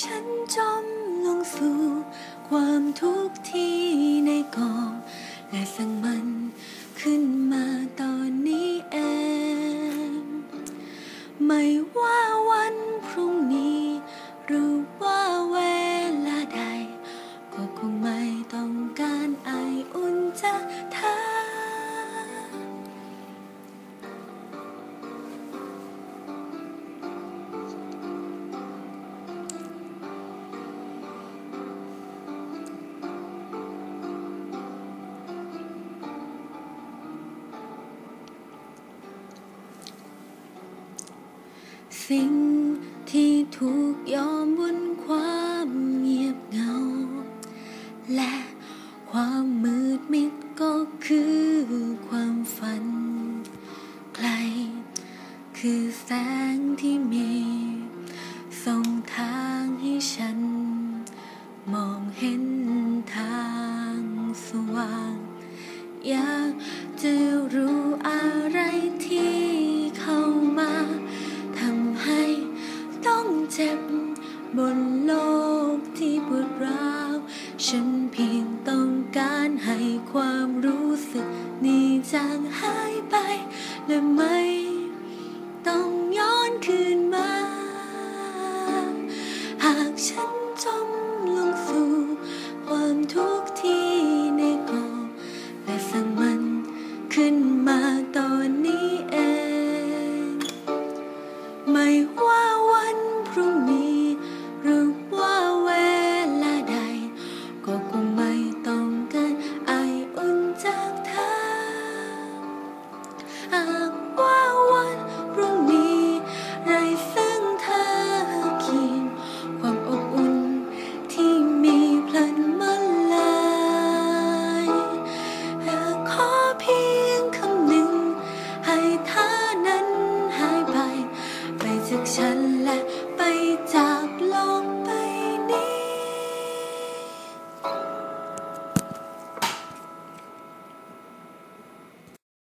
ฉันจมลงสู่ความทุกข์ที่ในกองและสั่งมันขึ้นมาตอนนี้เอง ไม่ว่าวันพรุ่งนี้ หรือว่าเวลาใด ก็คงไม่ต้องการไออุ่นจากเธอ สิ่งที่ถูกยอมบนความเงียบเหงา และความมืดมิดก็คือความฝัน ไกล คือแสงที่มีส่งทางให้ฉัน มองเห็นทางสว่าง อยากจะรู้ บนโลกที่ปวดร้าวฉันเพียงต้องการให้ความรู้สึกนี้จางหายไป และไม่ต้องย้อนคืนมา หากฉันจมลงสู่ ความทุกข์ที่ในกองและสั่งมันขึ้นมาตอนนี้เอง ไม่ว่าวันพรุ่งนี้ time.